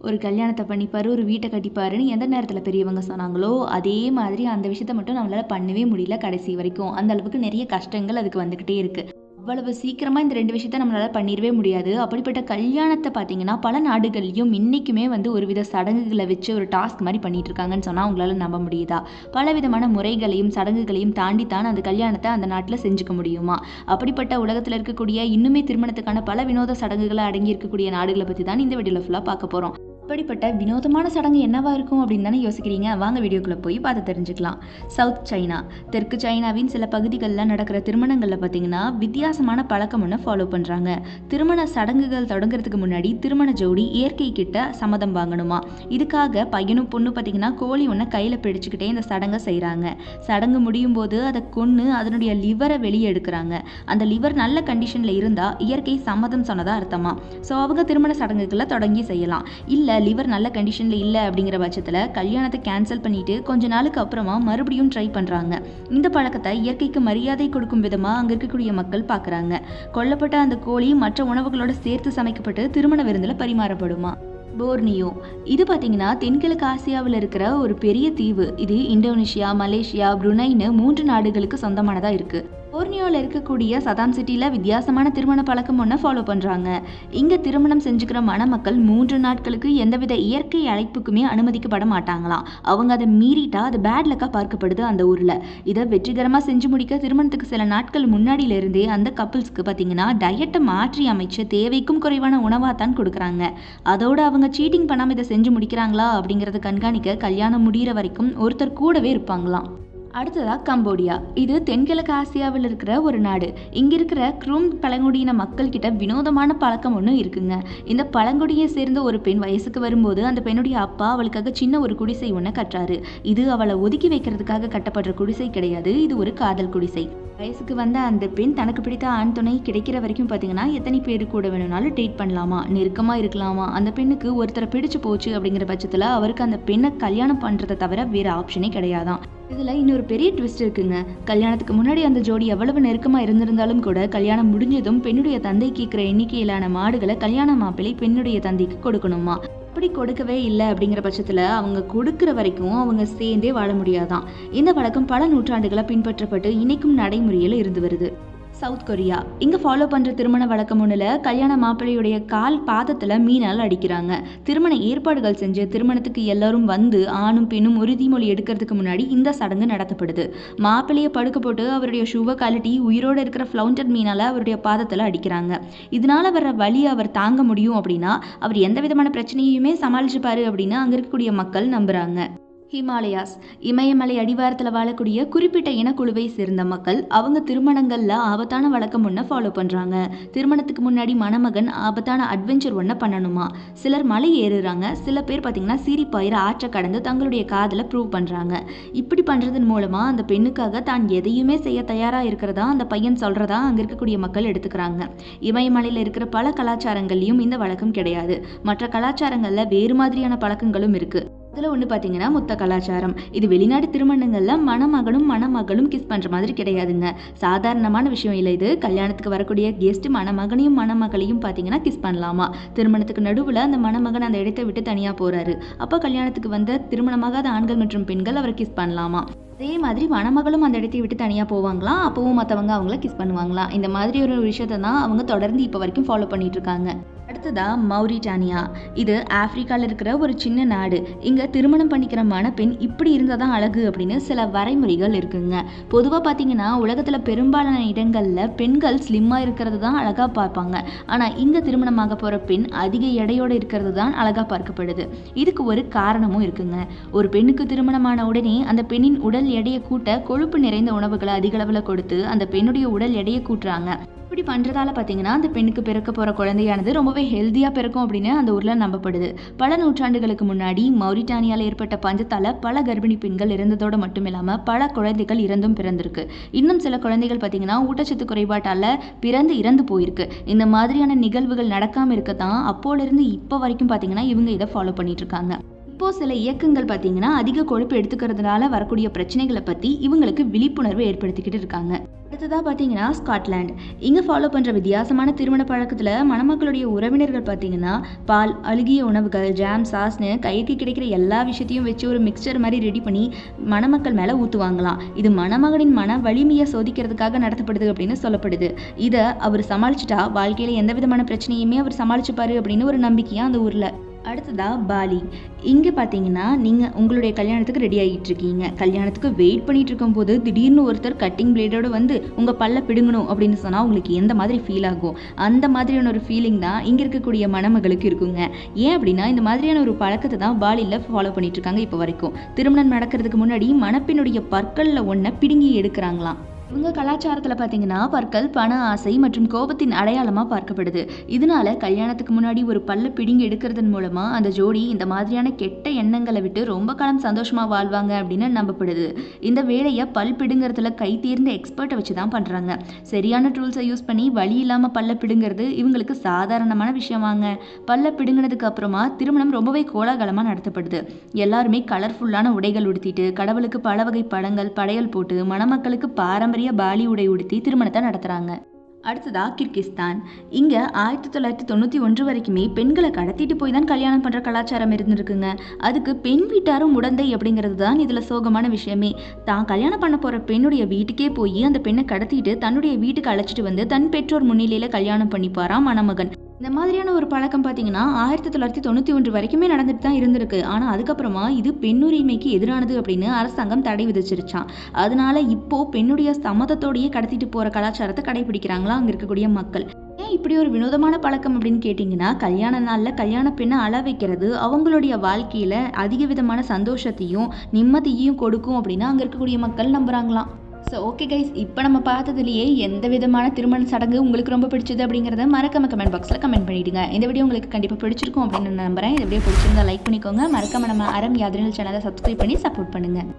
ஒரு கல்யாணத்தை பண்ணிப்பார் ஒரு வீட்டை கட்டிப்பாருன்னு எந்த நேரத்தில் பெரியவங்க சொன்னாங்களோ அதே மாதிரி அந்த விஷயத்த மட்டும் நம்மளால் பண்ணவே முடியல கடைசி வரைக்கும். அந்த அளவுக்கு நிறைய கஷ்டங்கள் அதுக்கு வந்துக்கிட்டே இருக்குது அவ்வளவு சீக்கிரமாக இந்த ரெண்டு விஷயத்த நம்மளால் பண்ணிடவே முடியாது. அப்படிப்பட்ட கல்யாணத்தை பார்த்தீங்கன்னா பல நாடுகள்லையும் இன்றைக்குமே வந்து ஒரு வித சடங்குகளை வச்சு ஒரு டாஸ்க் மாதிரி பண்ணிட்டு இருக்காங்கன்னு சொன்னால் உங்களால் நம்ப முடியுதா? பல விதமான முறைகளையும் சடங்குகளையும் தாண்டித்தான் அந்த கல்யாணத்தை அந்த நாட்டில் செஞ்சுக்க முடியுமா? அப்படிப்பட்ட உலகத்தில் இருக்கக்கூடிய இன்னுமே திருமணத்துக்கான பல வினோத சடங்குகளை அடங்கி இருக்கக்கூடிய நாடுகளை பற்றி தான் இந்த வீடியோவில் ஃபுல்லாக பார்க்க போகிறோம் அப்படிப்பட்ட வினோதமான சடங்கு என்னவா இருக்கும் அப்படின்னு தானே யோசிக்கிறீங்க? வாங்க வீடியோக்குள்ளே போய் பார்த்து தெரிஞ்சுக்கலாம். சவுத் சைனா தெற்கு சைனாவின் சில பகுதிகளில் நடக்கிற திருமணங்களில் பார்த்தீங்கன்னா வித்தியாசமான பழக்கம் ஒன்று ஃபாலோ பண்ணுறாங்க திருமண சடங்குகள் தொடங்குறதுக்கு முன்னாடி திருமண ஜோடி இயற்கை கிட்ட சம்மதம் வாங்கணுமா? இதுக்காக பையனும் பொண்ணு பார்த்தீங்கன்னா கோழி ஒன்றை கையில் பிடிச்சிக்கிட்டே இந்த சடங்கை செய்கிறாங்க சடங்கு முடியும் போது அதை கொன்று அதனுடைய லிவரை வெளியே எடுக்கிறாங்க. அந்த லிவர் நல்ல கண்டிஷனில் இருந்தால் இயற்கை சம்மதம் சொன்னதாக அர்த்தமா? ஸோ அவங்க திருமண சடங்குகளை தொடங்கி செய்யலாம். இல்லை லிவர் நல்ல கண்டிஷனில் இல்லை அப்படிங்கிற பட்சத்தில் கல்யாணத்தை கேன்சல் பண்ணிட்டு கொஞ்ச நாளுக்கு அப்புறமா மறுபடியும் ட்ரை பண்ணுறாங்க இந்த பழக்கத்தை இயற்கைக்கு மரியாதை கொடுக்கும் விதமாக அங்கே இருக்கக்கூடிய மக்கள் பார்க்குறாங்க கொல்லப்பட்ட அந்த கோழி மற்ற உணவுகளோட சேர்த்து சமைக்கப்பட்டு திருமண விருந்தில் பரிமாறப்படுமா? போர்னியோ. இது பார்த்தீங்கன்னா தென்கிழக்கு ஆசியாவில் இருக்கிற ஒரு பெரிய தீவு. இது இந்தோனேஷியா மலேசியா புருனைன்னு மூன்று நாடுகளுக்கு சொந்தமானதாக இருக்குது போர்னியோவில் இருக்கக்கூடிய சதாம் சிட்டியில் வித்தியாசமான திருமண பழக்கம் ஒன்று ஃபாலோ பண்ணுறாங்க இங்கே திருமணம் செஞ்சுக்கிற மணமக்கள் மூன்று நாட்களுக்கு எந்தவித இயற்கை அழைப்புக்குமே அனுமதிக்கப்பட மாட்டாங்களாம். அவங்க அதை மீறிட்டா அது பேட் லக்காக பார்க்கப்படுது அந்த ஊரில். இதை வெற்றிகரமாக செஞ்சு முடிக்க திருமணத்துக்கு சில நாட்கள் முன்னாடியிலிருந்தே அந்த கப்புள்ஸ்க்கு பார்த்தீங்கன்னா டயட்டை மாற்றி அமைச்சு தேவைக்கும் குறைவான உணவாக தான் கொடுக்குறாங்க. அதோடு அவங்க சீட்டிங் பண்ணாமல் இதை செஞ்சு முடிக்கிறாங்களா அப்படிங்கிறத கண்காணிக்க கல்யாணம் முடிகிற வரைக்கும் ஒருத்தர் கூடவே இருப்பாங்களாம். அடுத்ததாக கம்போடியா. இது தென்கிழக்கு ஆசியாவில் இருக்கிற ஒரு நாடு. இங்கே இருக்கிற குரூம் பழங்குடியின மக்கள் கிட்ட வினோதமான பழக்கம் ஒன்று இருக்குங்க. இந்த பழங்குடியை சேர்ந்த ஒரு பெண் வயசுக்கு வரும்போது அந்த பெண்ணுடைய அப்பா அவளுக்காக சின்ன ஒரு குடிசை ஒன்று கட்டுறாரு இது அவளை ஒதுக்கி வைக்கிறதுக்காக கட்டப்படுற குடிசை கிடையாது. இது ஒரு காதல் குடிசை. வயசுக்கு வந்த அந்த பெண் தனக்கு பிடித்த ஆண் துணை கிடைக்கிற வரைக்கும் பார்த்தீங்கன்னா எத்தனை பேர் கூட வேணும்னாலும் டேட் பண்ணலாமா நெருக்கமாக இருக்கலாமா அந்த பெண்ணுக்கு ஒருத்தரை பிடிச்சு போச்சு அப்படிங்கிற பட்சத்தில் அவருக்கு அந்த பெண்ணை கல்யாணம் பண்ணுறதை தவிர வேறு ஆப்ஷனே கிடையாதான். இதில் இன்னொரு பெரிய ட்விஸ்ட் இருக்குங்க. கல்யாணத்துக்கு முன்னாடி அந்த ஜோடி எவ்வளவு நெருக்கமாக இருந்திருந்தாலும் கூட கல்யாணம் முடிஞ்சதும் பெண்ணுடைய தந்தை கேட்குற எண்ணிக்கையிலான மாடுகளை கல்யாண மாப்பிள்ளை பெண்ணுடைய தந்தைக்கு கொடுக்கணுமா? அப்படி கொடுக்கவே இல்லை அப்படிங்கிற பட்சத்தில் அவங்க கொடுக்குற வரைக்கும் அவங்க சேர்ந்தே வாழ முடியாதான். இந்த வழக்கம் பல நூற்றாண்டுகளாக பின்பற்றப்பட்டு இன்னைக்கும் நடைமுறையில் இருந்து வருது. South Korea. இங்கே ஃபாலோ பண்ணுற திருமண வழக்கம் ஒன்றில் கல்யாண மாப்பிள்ளையுடைய கால் பாதத்தில் மீனால் அடிக்கிறாங்க. திருமண ஏற்பாடுகள் செஞ்சு திருமணத்துக்கு எல்லாரும் வந்து ஆணும் பெண்ணும் உறுதிமொழி எடுக்கிறதுக்கு முன்னாடி இந்த சடங்கு நடத்தப்படுது. மாப்பிள்ளையை படுக்க போட்டு அவருடைய சுவ கழட்டி உயிரோடு இருக்கிற ஃப்ளவுண்டட் மீனால் அவருடைய பாதத்தில் அடிக்கிறாங்க. இதனால வர்ற வழி அவர் தாங்க முடியும் அப்படின்னா அவர் எந்த விதமான பிரச்சனையுமே சமாளிச்சுப்பாரு அப்படின்னு அங்கே இருக்கக்கூடிய மக்கள் நம்புகிறாங்க ஹிமாலயாஸ். இமயமலை அடிவாரத்தில் வாழக்கூடிய குறிப்பிட்ட இனக்குழுவை சேர்ந்த மக்கள் அவங்க திருமணங்களில் ஆபத்தான வழக்கம் ஒன்றை ஃபாலோ பண்ணுறாங்க திருமணத்துக்கு முன்னாடி மணமகன் ஆபத்தான அட்வென்ச்சர் ஒன்றை பண்ணணுமா? சிலர் மலை ஏறுறாங்க. சில பேர் பார்த்திங்கன்னா சீரிப்பாயிர ஆற்றை கடந்து தங்களுடைய காதலை ப்ரூவ் பண்ணுறாங்க இப்படி பண்ணுறதன் மூலமாக அந்த பெண்ணுக்காக தான் எதையுமே செய்ய தயாராக இருக்கிறதா? அந்த பையன் சொல்கிறதா அங்கே இருக்கக்கூடிய மக்கள் எடுத்துக்கிறாங்க. இமயமலையில் இருக்கிற பல கலாச்சாரங்கள்லையும் இந்த வழக்கம் கிடையாது. மற்ற கலாச்சாரங்களில் வேறு மாதிரியான பழக்கங்களும் இருக்குது அதில் ஒன்று பார்த்தீங்கன்னா முத்த கலாச்சாரம். இது வெளிநாட்டு திருமணங்களில் மணமகனும் மணமகளும் கிஸ் பண்ணுற மாதிரி கிடையாதுங்க. சாதாரணமான விஷயம் இல்லை இது. கல்யாணத்துக்கு வரக்கூடிய கெஸ்ட் மணமகனையும் மணமகளையும் பார்த்தீங்கன்னா கிஸ் பண்ணலாமா? திருமணத்துக்கு நடுவில் அந்த மணமகன் அந்த இடத்தை விட்டு தனியாக போகிறாரு அப்போ கல்யாணத்துக்கு வந்த திருமணமாகாத ஆண்கள் மற்றும் பெண்கள் அவரை கிஸ் பண்ணலாமா? அதே மாதிரி மணமகளும் அந்த இடத்தை விட்டு தனியாக போவாங்களாம் அப்போவும் மற்றவங்க அவங்கள கிஸ் பண்ணுவாங்களாம் இந்த மாதிரி ஒரு விஷயத்தை தான் அவங்க தொடர்ந்து இப்போ வரைக்கும் ஃபாலோ பண்ணிட்டு இருக்காங்க. அடுத்ததா மௌரிட்டானியா இது ஆப்பிரிக்காவில் இருக்கிற ஒரு சின்ன நாடு. இங்கே திருமணம் பண்ணிக்கிற மணப்பெண் இப்படி இருந்தால் தான் அழகு அப்படின்னு சில வரைமுறைகள் இருக்குங்க. பொதுவாக பார்த்தீங்கன்னா உலகத்தில் பெரும்பாலான இடங்களில் பெண்கள் ஸ்லிம்மாக இருக்கிறது தான் அழகாக பார்ப்பாங்க. ஆனால் இங்கே திருமணமாக போகிற பெண் அதிக எடையோடு இருக்கிறது தான் அழகாக பார்க்கப்படுது. இதுக்கு ஒரு காரணமும் இருக்குங்க. ஒரு பெண்ணுக்கு திருமணமான உடனே அந்த பெண்ணின் உடல் எடையை கூட்ட கொழுப்பு நிறைந்த உணவுகளை அதிக அளவில் கொடுத்து அந்த பெண்ணுடைய உடல் எடையை கூட்டுறாங்க. இப்படி பண்ணுறதால பார்த்தீங்கன்னா அந்த பெண்ணுக்கு பிறக்க போகிற குழந்தையானது ரொம்பவே ஹெல்த்தியாக பிறக்கும் அப்படின்னு அந்த ஊரில் நம்பப்படுது. பல நூற்றாண்டுகளுக்கு முன்னாடி மௌரிட்டானியால் ஏற்பட்ட பஞ்சத்தால் பல கர்ப்பிணி பெண்கள் இறந்ததோடு மட்டும் இல்லாமல் பல குழந்தைகள் இறந்தும் பிறந்திருக்கு. இன்னும் சில குழந்தைகள் பார்த்தீங்கன்னா ஊட்டச்சத்து குறைபாட்டால் பிறந்து இறந்து போயிருக்கு. இந்த மாதிரியான நிகழ்வுகள் நடக்காமல் இருக்க தான் அப்போலேருந்து இப்போ வரைக்கும் பார்த்தீங்கன்னா இவங்க இதை ஃபாலோ பண்ணிகிட்ருக்காங்க இப்போது இப்போ சில இயக்கங்கள் பார்த்தீங்கன்னா அதிக கொழுப்பு எடுத்துக்கிறதுனால வரக்கூடிய பிரச்சனைகளை பற்றி இவங்களுக்கு விழிப்புணர்வு ஏற்படுத்திக்கிட்டு இருக்காங்க. அடுத்ததாக பார்த்தீங்கன்னா ஸ்காட்லாண்ட் இங்கே ஃபாலோ பண்ணுற வித்தியாசமான திருமண பழக்கத்தில் மணமக்களுடைய உறவினர்கள் பார்த்தீங்கன்னா பால் அழுகிய உணவுகள் ஜாம் சாஸ்னு கைக்கு கிடைக்கிற எல்லா விஷயத்தையும் வச்சு ஒரு மிக்சர் மாதிரி ரெடி பண்ணி மணமக்கள் மேலே ஊற்றுவாங்களாம் இது மணமகனின் மன வலிமையை சோதிக்கிறதுக்காக நடத்தப்படுது அப்படின்னு சொல்லப்படுது. இதை அவர் சமாளிச்சிட்டா வாழ்க்கையில் எந்த விதமான பிரச்சனையுமே அவர் சமாளிச்சுப்பாரு அப்படின்னு ஒரு நம்பிக்கையாக அந்த ஊரில் அடுத்ததாக பாலி. இங்கே பார்த்தீங்கன்னா நீங்கள் உங்களுடைய கல்யாணத்துக்கு ரெடி ஆகிட்டு இருக்கீங்க கல்யாணத்துக்கு வெயிட் பண்ணிட்டு இருக்கும்போது திடீர்னு ஒருத்தர் கட்டிங் பிளேடோடு வந்து உங்கள் பல்ல பிடுங்கணும் அப்படின்னு சொன்னால் உங்களுக்கு எந்த மாதிரி ஃபீல் ஆகும்? அந்த மாதிரியான ஒரு ஃபீலிங் தான் இங்கே இருக்கக்கூடிய மணமகளுக்கு இருக்குங்க. ஏன் அப்படின்னா இந்த மாதிரியான ஒரு பழக்கத்தை தான் பாலியில் ஃபாலோ பண்ணிட்டு இருக்காங்க இப்போ வரைக்கும். திருமணம் நடக்கிறதுக்கு முன்னாடி மணப்பினுடைய பற்களில் ஒன்றை பிடுங்கி எடுக்கிறாங்களாம். இவங்க கலாச்சாரத்தில் பார்த்தீங்கன்னா பற்கள் பண ஆசை மற்றும் கோபத்தின் அடையாளமாக பார்க்கப்படுது. இதனால கல்யாணத்துக்கு முன்னாடி ஒரு பல்ல பிடுங்கி எடுக்கிறதன் மூலமாக அந்த ஜோடி இந்த மாதிரியான கெட்ட எண்ணங்களை விட்டு ரொம்ப காலம் சந்தோஷமாக வாழ்வாங்க அப்படின்னு நம்பப்படுது. இந்த வேலையை பல் பிடுங்கிறதுல கை தீர்ந்த எக்ஸ்பர்ட்டை வச்சு தான் பண்ணுறாங்க சரியான டூல்ஸை யூஸ் பண்ணி வழி இல்லாமல் பல்ல பிடுங்கிறது இவங்களுக்கு சாதாரணமான விஷயமாங்க. பல்ல பிடுங்கினதுக்கு அப்புறமா திருமணம் ரொம்பவே கோலாகலமாக நடத்தப்படுது. எல்லாருமே கலர்ஃபுல்லான உடைகள் உடுத்திட்டு கடவுளுக்கு பல வகை படங்கள் படையல் போட்டு மணமக்களுக்கு பாரம்பரிய பாலி உடை உடுத்தி திருமணத்தை நடத்துகிறாங்க அடுத்ததா கிர்கிஸ்தான். இங்கே ஆயிரத்தி தொள்ளாயிரத்தி தொண்ணூற்றி ஒன்று வரைக்குமே பெண்களை கடத்திட்டு போய் தான் கல்யாணம் பண்ணுற கலாச்சாரம் இருந்திருக்குங்க. அதுக்கு பெண் வீட்டாரும் உடந்தை அப்படிங்கிறது தான் இதில் சோகமான விஷயமே. தான் கல்யாணம் பண்ண போகிற பெண்ணுடைய வீட்டுக்கே போய் அந்த பெண்ணை கடத்திட்டு தன்னுடைய வீட்டுக்கு அழைச்சிட்டு வந்து தன் பெற்றோர் முன்னிலையில் கல்யாணம் பண்ணிப்பாராம் மணமகன். இந்த மாதிரியான ஒரு பழக்கம் பார்த்தீங்கன்னா ஆயிரத்தி தொள்ளாயிரத்தி தொண்ணூற்றி ஒன்று வரைக்குமே நடந்துட்டு தான் இருந்திருக்கு. ஆனால் அதுக்கப்புறமா இது பெண்ணுரிமைக்கு எதிரானது அப்படின்னு அரசாங்கம் தடை விதிச்சிருச்சான் அதனால இப்போ பெண்ணுடைய சம்மதத்தோடையே கடத்திட்டு போகிற கலாச்சாரத்தை கடைபிடிக்கிறாங்களா அங்கே இருக்கக்கூடிய மக்கள். ஏன் இப்படி ஒரு வினோதமான பழக்கம் அப்படின்னு கேட்டிங்கன்னா கல்யாண நாளில் கல்யாண பெண்ணை அள வைக்கிறது அவங்களுடைய வாழ்க்கையில் அதிக விதமான சந்தோஷத்தையும் நிம்மதியையும் கொடுக்கும் அப்படின்னு அங்கே இருக்கக்கூடிய மக்கள் நம்புகிறாங்களாம் ஸோ ஓகே கைஸ் இப்போ நம்ம பார்த்ததுலேயே எந்த விதமான திருமண சடங்கு உங்களுக்கு ரொம்ப பிடிச்சது அப்படிங்கிறத மறக்காம கமெண்ட் பாக்ஸில் கமெண்ட் பண்ணிவிடுங்க இந்த வீடியோ உங்களுக்கு கண்டிப்பாக பிடிச்சிருக்கும் அப்படின்னு நான் நம்புறேன். இந்த வீடியோ பிடிச்சிருந்தா லைக் பண்ணிக்கோங்க. மறக்காம நம்ம அறம் யாதிரிகள் சேனலை சப்ஸ்கிரைப் பண்ணி சப்போர்ட் பண்ணுங்கள்